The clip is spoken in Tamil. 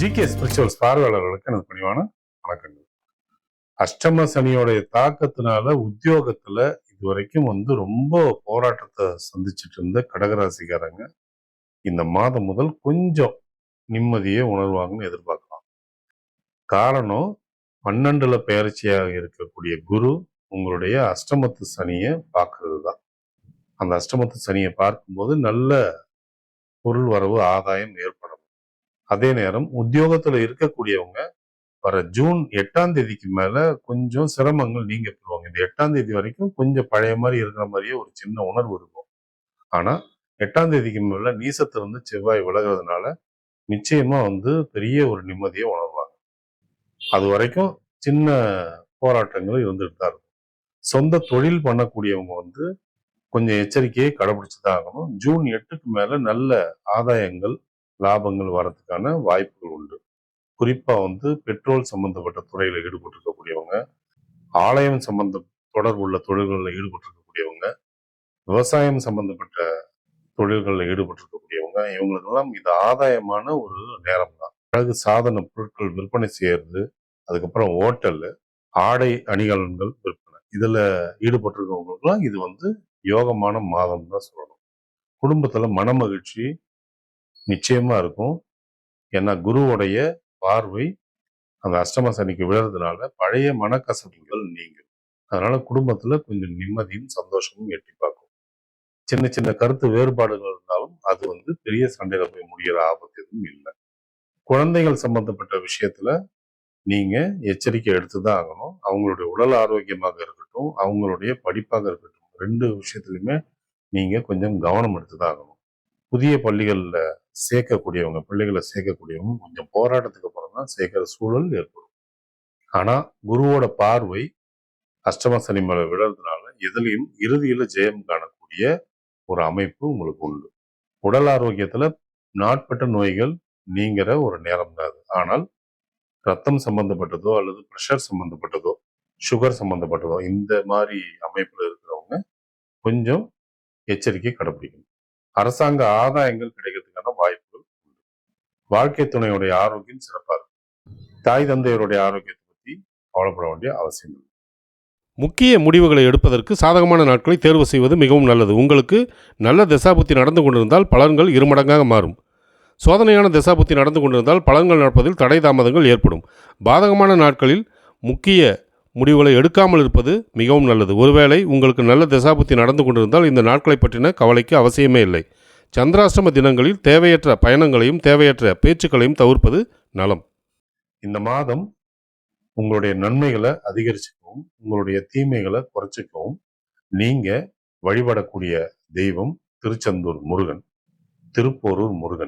ஜிகே ஸ்பிரிச்சுவல்ஸ் பார்வையாளர்களுக்கு எனது பணிவான வணக்கங்கள். அஷ்டம சனியோடைய தாக்கத்தினால உத்தியோகத்துல இதுவரைக்கும் வந்து ரொம்ப போராட்டத்தை சந்திச்சுட்டு இருந்த கடகராசிக்காரங்க இந்த மாதம் முதல் கொஞ்சம் நிம்மதியை உணர்வாங்கன்னு எதிர்பார்க்கலாம். காரணம் பன்னெண்டுல பெயர்ச்சியாக இருக்கக்கூடிய குரு உங்களுடைய அஷ்டமத்து சனியை பார்க்கறது தான் அந்த அஷ்டமத்து சனியை பார்க்கும்போது நல்ல பொருள் வரவு ஆதாயம் ஏற்படும். அதே நேரம் உத்தியோகத்துல இருக்கக்கூடியவங்க வர ஜூன் எட்டாம் தேதிக்கு மேல கொஞ்சம் சிரமங்கள் நீங்க பெறுவாங்க இந்த எட்டாம் தேதி வரைக்கும் கொஞ்சம் பழைய மாதிரி இருக்கிற மாதிரியே ஒரு சின்ன உணர்வு இருக்கும். ஆனா எட்டாம் தேதிக்கு மேல நீசத்திலிருந்து செவ்வாய் விலகிறதுனால நிச்சயமா வந்து பெரிய ஒரு நிம்மதியை உணர்வாங்க. அது வரைக்கும் சின்ன போராட்டங்களும் இருந்துட்டு தான் இருக்கும். சொந்த தொழில் பண்ணக்கூடியவங்க வந்து கொஞ்சம் எச்சரிக்கையை கடைபிடிச்சு தான் ஆகணும். ஜூன் எட்டுக்கு மேல நல்ல ஆதாயங்கள் லாபங்கள் வரதுக்கான வாய்ப்புகள் உண்டு. குறிப்பாக வந்து பெட்ரோல் சம்பந்தப்பட்ட துறையில் ஈடுபட்டிருக்கக்கூடியவங்க ஆலயம் சம்பந்த தொடர்புள்ள தொழில்களில் ஈடுபட்டிருக்கக்கூடியவங்க விவசாயம் சம்பந்தப்பட்ட தொழில்களில் ஈடுபட்டிருக்கக்கூடியவங்க இவங்களுக்கெல்லாம் இது ஆதாயமான ஒரு நேரம் தான் அழகு சாதன பொருட்கள் விற்பனை செய்யறது அதுக்கப்புறம் ஹோட்டல் ஆடை அணிகலன்கள் விற்பனை. இதில் ஈடுபட்டிருக்கவங்களுக்குலாம் இது வந்து யோகமான மாதம் தான் சொல்லணும். குடும்பத்தில் மன நிச்சயமாக நிச்சயமா இருக்கும். ஏன்னா குருவுடைய பார்வை அந்த அஷ்டம சனிக்கு விழுறதுனால பழைய மனக்கசப்புகள் நீங்கும். அதனால குடும்பத்துல கொஞ்சம் நிம்மதியும் சந்தோஷமும் எட்டி பார்க்கும். சின்ன சின்ன கருத்து வேறுபாடுகள் இருந்தாலும் அது வந்து பெரிய சண்டையில போய் முடிகிற ஆபத்து எதுவும் இல்லை. குழந்தைகள் சம்பந்தப்பட்ட விஷயத்துல நீங்க எச்சரிக்கை எடுத்துதான் ஆகணும். அவங்களுடைய உடல் ஆரோக்கியமாக இருக்கட்டும் அவங்களுடைய படிப்பாக இருக்கட்டும் ரெண்டு விஷயத்துலையுமே நீங்க கொஞ்சம் கவனம் எடுத்துதான் ஆகணும். புதிய பள்ளிகளில் சேர்க்கக்கூடியவங்க பிள்ளைகளை சேர்க்கக்கூடியவங்க கொஞ்சம் போராட்டத்துக்கு அப்புறம் தான் சேர்க்கிற சூழல் ஏற்படும். ஆனா குருவோட பார்வை அஷ்டம சனி மேல விழுறதுனால எதுலையும் இறுதியில ஜெயம் காணக்கூடிய ஒரு அமைப்பு உங்களுக்கு உண்டு. உடல் ஆரோக்கியத்துல நாட்பட்ட நோய்கள் நீங்கிற ஒரு நேரம் தான் அது. ஆனால் ரத்தம் சம்பந்தப்பட்டதோ அல்லது ப்ரெஷர் சம்பந்தப்பட்டதோ சுகர் சம்பந்தப்பட்டதோ இந்த மாதிரி அமைப்புல இருக்கிறவங்க கொஞ்சம் எச்சரிக்கை கடைபிடிக்கணும். அரசாங்க ஆதாயங்கள் கிடைக்கிறதுக்கான வாய்ப்புகள் உண்டு. வாழ்க்கை துணையுடைய ஆரோக்கியம் சிறப்பாக இருக்கும். தாய் தந்தையருடைய ஆரோக்கியத்தை பற்றி கவலைப்பட வேண்டிய அவசியம் இல்லை. முக்கிய முடிவுகளை எடுப்பதற்கு சாதகமான நாட்களை தேர்வு செய்வது மிகவும் நல்லது. உங்களுக்கு நல்ல திசாபுத்தி நடந்து கொண்டிருந்தால் பலன்கள் இருமடங்காக மாறும். சோதனையான திசாபுத்தி நடந்து கொண்டிருந்தால் பலன்கள் நடப்பதில் தடை தாமதங்கள் ஏற்படும். பாதகமான நாட்களில் முக்கிய முடிவுகளை எடுக்காமல் இருப்பது மிகவும் நல்லது. ஒருவேளை உங்களுக்கு நல்ல தசாபுத்தி நடந்து கொண்டிருந்தால் இந்த நாட்களை பற்றின கவலைக்கு அவசியமே இல்லை. சந்திராஷ்டம தினங்களில் தேவையற்ற பயணங்களையும் தேவையற்ற பேச்சுக்களையும் தவிர்ப்பது நலம். இந்த மாதம் உங்களுடைய நன்மைகளை அதிகரிச்சுக்கவும் உங்களுடைய தீமைகளை குறைச்சிக்கவும் நீங்க வழிபடக்கூடிய தெய்வம் திருச்செந்தூர் முருகன் திருப்போரூர் முருகன்.